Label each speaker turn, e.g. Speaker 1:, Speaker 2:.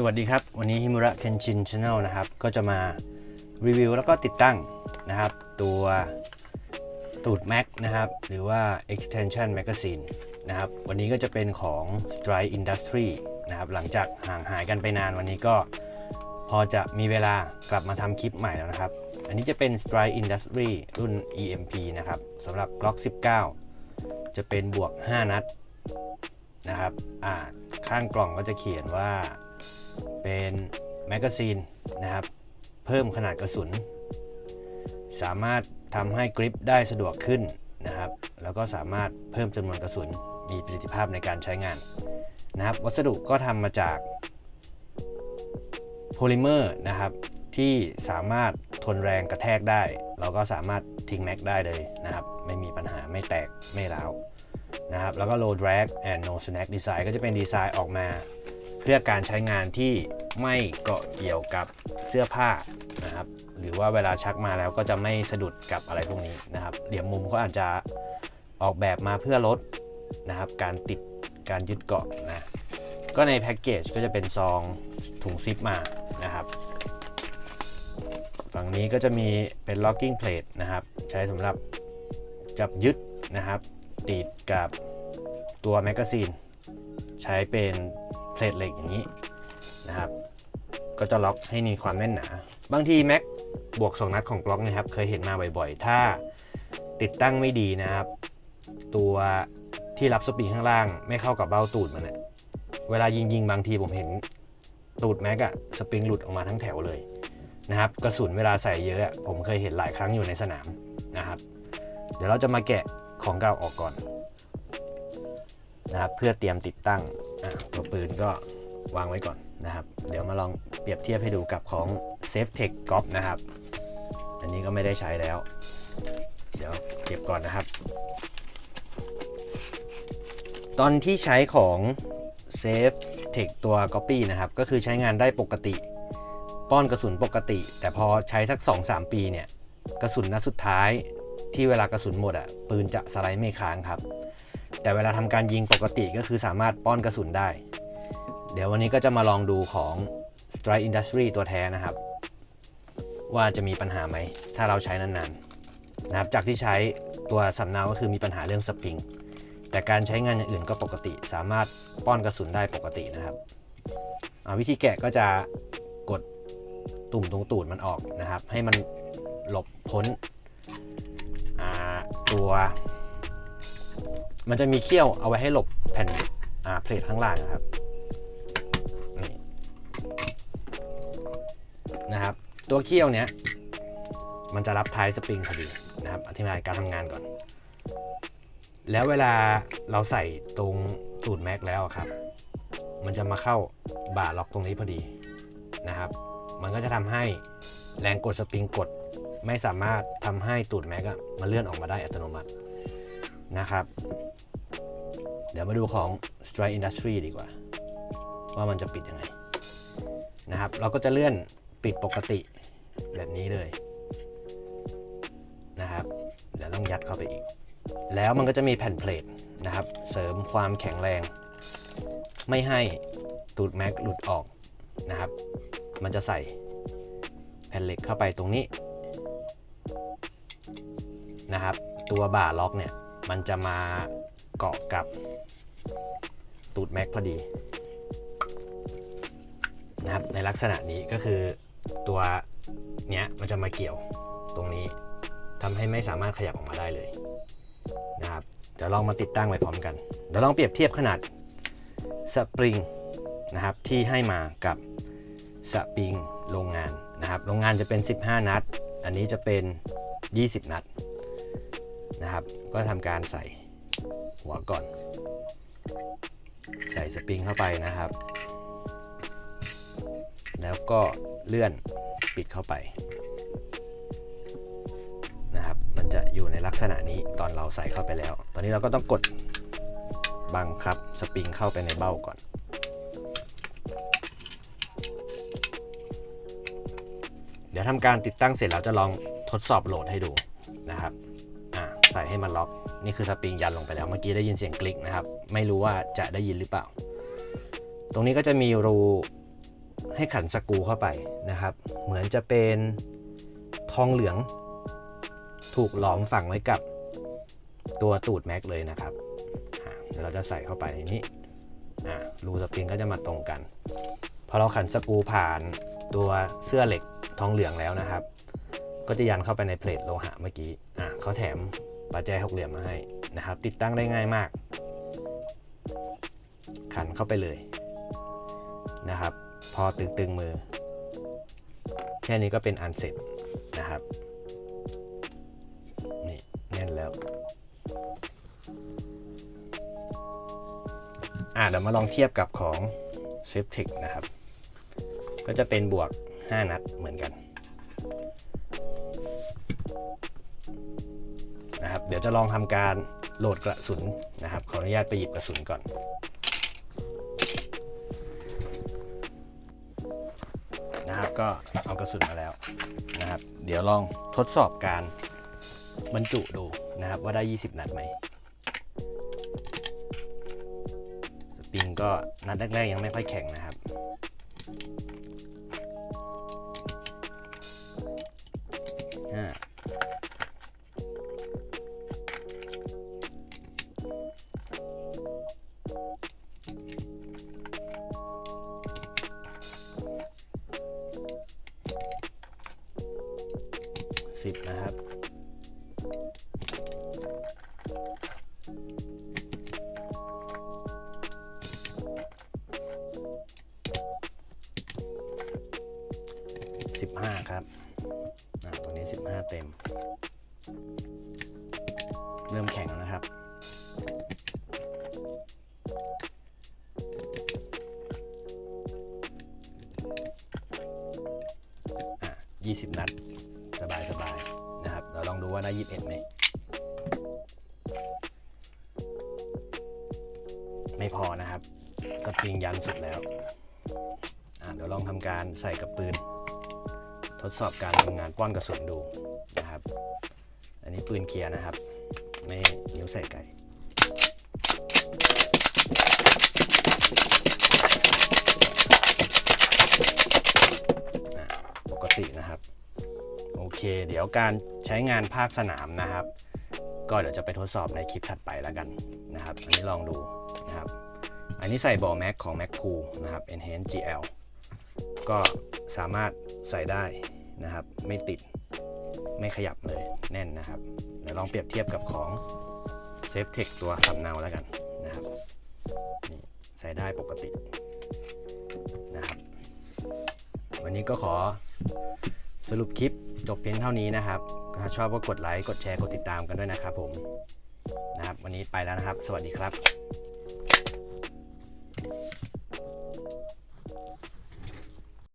Speaker 1: สวัสดีครับ วันนี้ฮิมุระเคนชินชาแนลนะครับ ก็จะมารีวิวแล้วก็ติดตั้งนะครับ ตัวตูด Mac นะครับ หรือว่า extension magazine นะครับ วันนี้ก็จะเป็นของ Stride Industry นะครับ หลังจากห่างหายกันไปนานวันนี้ก็พอจะมีเวลากลับมาทำคลิปใหม่แล้วนะครับ อันนี้จะเป็น Stride Industry รุ่น EMP นะครับสำหรับ Glock 19 จะเป็นบวก 5 นัดนะครับ อ่า ข้างกล่องก็จะเขียนว่า เป็นแมกกาซีนนะครับ เพิ่มขนาดกระสุน สามารถทำให้กริปได้สะดวกขึ้นนะครับ แล้วก็สามารถเพิ่มจำนวนกระสุนมีประสิทธิภาพในการใช้งานนะครับ วัสดุก็ทำมาจากโพลิเมอร์นะครับที่สามารถทนแรงกระแทกได้ เราก็สามารถทิ้งแม็กได้เลยนะครับ ไม่มีปัญหาไม่แตกไม่ร้าวนะครับ แล้วก็ low drag and no snag design ก็จะเป็นดีไซน์ออกมา เพื่อการใช้งานที่ไม่เกาะเกี่ยวกับเสื้อผ้านะครับ หรือว่าเวลาชักมาแล้วก็จะไม่สะดุดกับอะไรพวกนี้นะครับ เหลี่ยมมุมก็อาจจะออกแบบมาเพื่อลดนะครับ การติดการยึดเกาะนะก็ในแพ็กเกจก็จะเป็นซองถุงซิปมานะครับ ฝั่งนี้ก็จะมีเป็น locking plate นะครับ ใช้สำหรับจับยึดนะครับ ติดกับตัวแมกกาซีน ใช้เป็น เพลทเหล็กอย่างนี้นะครับ ก็จะล็อกให้มีความแน่นหนา บางทีแม็กบวก2นัดของกล็อกนะครับ เคยเห็นมาบ่อยๆ ถ้าติดตั้งไม่ดีนะครับ ตัวที่รับสปริงข้างล่างไม่เข้ากับเบ้าตูดมันเนี่ยเวลายิงยิงๆบางทีผมเห็นตูดแม็กอะสปริงหลุดออกมาทั้งแถวเลยนะครับกระสุนเวลาใส่เยอะอะผมเคยเห็นหลายครั้งอยู่ในสนามนะครับ เดี๋ยวเราจะมาแกะของเก่าออกก่อนนะครับเพื่อเตรียมติดตั้ง ตัวปืนก็วางไว้ก่อนนะครับ เดี๋ยวมาลองเปรียบเทียบให้ดูกับของ Safe Tech g o p นะครับ อันนี้ก็ไม่ได้ใช้แล้ว เดี๋ยวเก็บก่อนนะครับ ตอนที่ใช้ของ Safe Tech ตัว Copy นะครับ ก็คือใช้งานได้ปกติ ป้อนกระสุนปกติ แต่พอใช้สัก 2-3 ปีเนี่ย กระสุนนัดสุดท้ายที่เวลากระสุนหมดอะ่ะปืนจะสไลด์ไม่ค้างครับ แต่เวลาทำการยิงปกติก็คือสามารถป้อนกระสุนได้ เดี๋ยววันนี้ก็จะมาลองดูของ Strike Industry ตัวแท้นะครับ ว่าจะมีปัญหาไหม ถ้าเราใช้นานๆนะครับจากที่ใช้ตัวสำเนาก็คือมีปัญหาเรื่องสปริง แต่การใช้งานอย่างอื่นก็ปกติ สามารถป้อนกระสุนได้ปกตินะครับวิธีแกะก็จะกดตุ่มตรงตูดมันออกนะครับ ให้มันหลบพ้นตัว มันจะมีเขี้ยวเอาไว้ให้หลบแผ่นอ่าเพลทข้างล่างนะครับนี่นะครับ ตัวเขี้ยวเนี้ยมันจะรับท้ายสปริงพอดีนะครับอธิบายการทำงานก่อน แล้วเวลาเราใส่ตรงตูดแม็กแล้วครับ มันจะมาเข้าบ่าล็อกตรงนี้พอดีนะครับ มันก็จะทำให้แรงกดสปริงกด ไม่สามารถทำให้ตูดแม็กอะมันเลื่อนออกมาได้อัตโนมัติ นะครับ เดี๋ยวมาดูของ Strike Industry ดีกว่า ว่ามันจะปิดยังไงนะครับ เราก็จะเลื่อนปิดปกติแบบนี้เลยนะครับ เดี๋ยวต้องยัดเข้าไปอีก แล้วมันก็จะมีแผ่นเพลทนะครับ เสริมความแข็งแรง ไม่ให้ตูดแม็กหลุดออกนะครับ มันจะใส่แผ่นเหล็กเข้าไปตรงนี้นะครับ ตัวบ่าล็อกเนี่ย มันจะมาเกาะกับตูดแม็กพอดีนะครับในลักษณะนี้ก็คือตัวเนี้ยมันจะมาเกี่ยวตรงนี้ทำให้ไม่สามารถขยับออกมาได้เลยนะครับเดี๋ยวลองมาติดตั้งไว้พร้อมกัน เดี๋ยวลองเปรียบเทียบขนาดสปริงนะครับที่ให้มากับสปริงโรงงานนะครับโรงงานจะเป็น 15 นัด อันนี้จะเป็น 20 นัด นะครับ ก็ทำการใส่หัวก่อน ใส่สปริงเข้าไปนะครับ แล้วก็เลื่อนปิดเข้าไปนะครับ มันจะอยู่ในลักษณะนี้ตอนเราใส่เข้าไปแล้ว ตอนนี้เราก็ต้องกดบังคับสปริงเข้าไปในเบ้าก่อนเดี๋ยวทำการติดตั้งเสร็จแล้วจะลองทดสอบโหลดให้ดูนะครับ ส่ให้มันล็อกนี่คือสปริงยันลงไปแล้วเมื่อกี้ได้ยินเสียงคลิกนะครับ ไม่รู้ว่าจะได้ยินหรือเปล่า ตรงนี้ก็จะมีรูให้ขันสกูเข้าไปนะครับ เหมือนจะเป็นทองเหลือง ถูกหลอมฝังไว้กับตัวตูดแม็กเลยนะครับเดี๋ยวเราจะใส่เข้าไปในนี้อ่รูสปริงก็จะมาตรงกันพอเราขันสกูผ่านตัวเสื้อเหล็กทองเหลืองแล้วนะครับ ก็จะยันเข้าไปในเพลทโลหะเมื่อกี้ อะเขาแถม ปาแจหกเหลี่ยมมาให้นะครับ ติดตั้งได้ง่ายมาก ขันเข้าไปเลยนะครับ พอตึงๆมือ แค่นี้ก็เป็นอันเสร็จนะครับนี่แน่นแล้วอะเดี๋ยวมาลองเทียบกับของ s a f t e c นะครับ ก็จะเป็นบวก 5 นัดเหมือนกัน นะครับ เดี๋ยวจะลองทำการโหลดกระสุนนะครับ ขออนุญาตไปหยิบกระสุนก่อน นะครับก็เอากระสุนมาแล้วนะครับ เดี๋ยวลองทดสอบการบรรจุดูนะครับว่าได้ 20 นัดไหมสปริงก็นัดแรกๆยังไม่ค่อยแข็งนะครับ 60 นะครับ 15 ครับตรงนี้สิบห้าเต็ม เริ่มแข็งแล้วนะครับยี่สิบนัด เราลองดูว่าได้21ไหมไม่พอนะครับ สปริงยันสุดแล้วเดี๋ยวลองทำการใส่กับปืน ทดสอบการทำงานป้อนกระสุนดูนะครับ อันนี้ปืนเคลียร์นะครับ ไม่นิ้วใส่ไก่ เค เดี๋ยวการใช้งานภาคสนามนะครับ ก็เดี๋ยวจะไปทดสอบในคลิปถัดไปแล้วกันนะครับ อันนี้ลองดูนะครับ อันนี้ใส่บอแม็กของ Mac Cool นะครับ Enhance GL ก็สามารถใส่ได้นะครับ ไม่ติดไม่ขยับเลยแน่นนะครับ เดี๋ยวลองเปรียบเทียบกับของ s a f e t e c h ตัวสำเนาแล้วกันนะครับนี่ใส่ได้ปกตินะครับ วันนี้ก็ขอ สรุปคลิปจบเพียงเท่านี้นะครับถ้าชอบก็กดไลค์ กดแชร์ กดติดตามกันด้วยนะครับผม นะครับ วันนี้ไปแล้วนะครับ สวัสดีครับ